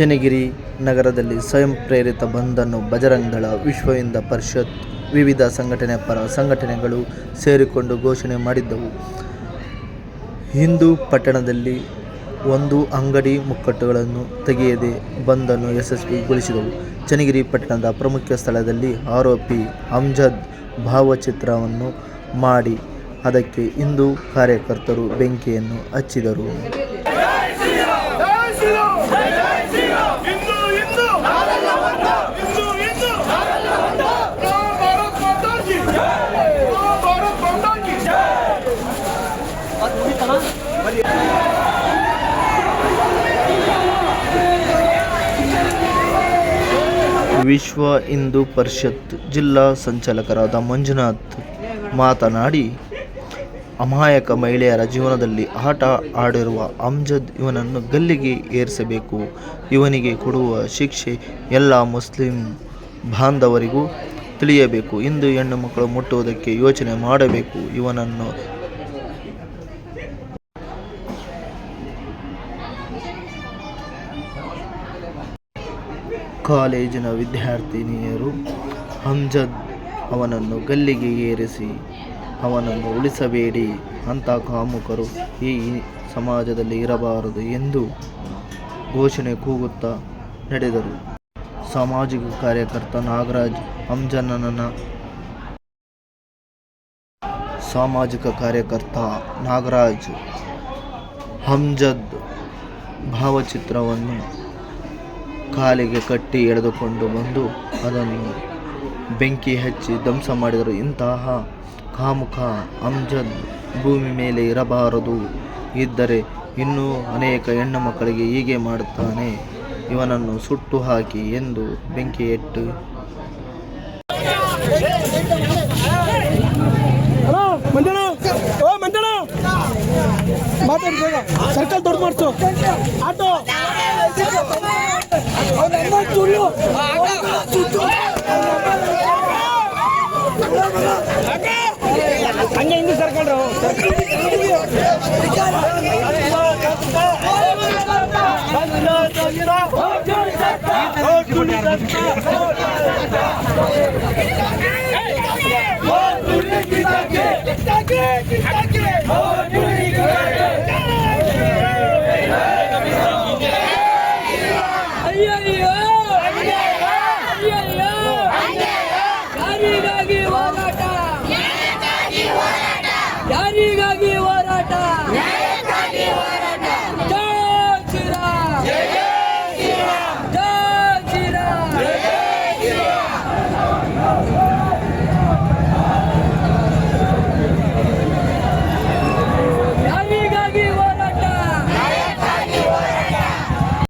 ಚನ್ನಗಿರಿ ನಗರದಲ್ಲಿ ಸ್ವಯಂ ಪ್ರೇರಿತ ಬಂದನ್ನು ಬಜರಂಗ ದಳ ವಿಶ್ವ ಹಿಂದ ಪರಿಷತ್ ವಿವಿಧ ಸಂಘಟನೆ ಪರ ಸಂಘಟನೆಗಳು ಸೇರಿಕೊಂಡು ಘೋಷಣೆ ಮಾಡಿದ್ದವು. ಹಿಂದೂ ಪಟ್ಟಣದಲ್ಲಿ ಒಂದು ಅಂಗಡಿ ಮುಕ್ಕಟ್ಟುಗಳನ್ನು ತೆಗೆಯದೆ ಬಂದನ್ನು ಯಶಸ್ವಿಗೊಳಿಸಿದವು. ಚನ್ನಗಿರಿ ಪಟ್ಟಣದ ಪ್ರಮುಖ ಸ್ಥಳದಲ್ಲಿ ಆರೋಪಿ ಅಮ್ಜದ್ ಭಾವಚಿತ್ರವನ್ನು ಮಾಡಿ, ಅದಕ್ಕೆ ಹಿಂದೂ ಕಾರ್ಯಕರ್ತರು ಬೆಂಕಿಯನ್ನು ಹಚ್ಚಿದರು. ವಿಶ್ವ ಹಿಂದೂ ಪರಿಷತ್ ಜಿಲ್ಲಾ ಸಂಚಾಲಕರಾದ ಮಂಜುನಾಥ್ ಮಾತನಾಡಿ, ಅಮಾಯಕ ಮಹಿಳೆಯರ ಜೀವನದಲ್ಲಿ ಆಟ ಆಡಿರುವ ಅಮ್ಜದ್ ಇವನನ್ನು ಗಲ್ಲಿಗೆ ಏರಿಸಬೇಕು. ಇವನಿಗೆ ಕೊಡುವ ಶಿಕ್ಷೆ ಎಲ್ಲ ಮುಸ್ಲಿಂ ಬಾಂಧವರಿಗೂ ತಿಳಿಯಬೇಕು. ಇಂದು ಹೆಣ್ಣು ಮಕ್ಕಳು ಮುಟ್ಟುವುದಕ್ಕೆ ಯೋಚನೆ ಮಾಡಬೇಕು. ಇವನನ್ನು ಕಾಲೇಜಿನ ವಿದ್ಯಾರ್ಥಿನಿಯರು ಹಮ್ಜದ್ ಅವನನ್ನು ಗಲ್ಲಿಗೆ ಏರಿಸಿ, ಅವನನ್ನು ಉಳಿಸಬೇಡಿ ಅಂಥ ಕಾಮುಕರು ಈ ಸಮಾಜದಲ್ಲಿ ಇರಬಾರದು ಎಂದು ಘೋಷಣೆ ಕೂಗುತ್ತಾ ನಡೆದರು. ಸಾಮಾಜಿಕ ಕಾರ್ಯಕರ್ತ ನಾಗರಾಜ್ ಅಂಜನನ ಸಾಮಾಜಿಕ ಕಾರ್ಯಕರ್ತ ನಾಗರಾಜ್ ಹಮ್ಜದ್ ಭಾವಚಿತ್ರವನ್ನು ಕಾಲಿಗೆ ಕಟ್ಟಿ ಎಳೆದುಕೊಂಡು ಬಂದು ಅದನ್ನು ಬೆಂಕಿ ಹಚ್ಚಿ ಧ್ವಂಸ ಮಾಡಿದರು. ಇಂತಹ ಕಾಮುಖ ಅಮ್ಜದ್ ಭೂಮಿ ಮೇಲೆ ಇರಬಾರದು ಇದ್ದರೆ ಇನ್ನೂ ಅನೇಕ ಹೆಣ್ಣು ಮಕ್ಕಳಿಗೆ ಹೀಗೆ ಮಾಡುತ್ತಾನೆ. ಇವನನ್ನು ಸುಟ್ಟು ಹಾಕಿ ಎಂದು ಬೆಂಕಿ ಮಾತಾಡಿ ಬೇಗ ಸರ್ಕಲ್ ದೊಡ್ಡ ಮಾಡಿಸು. ಆಟೋ. ಹಂಗೆ ಹಿಂಗೆ ಸರ್ಕಲ್ ಅಯ್ಯಯ್ಯೋ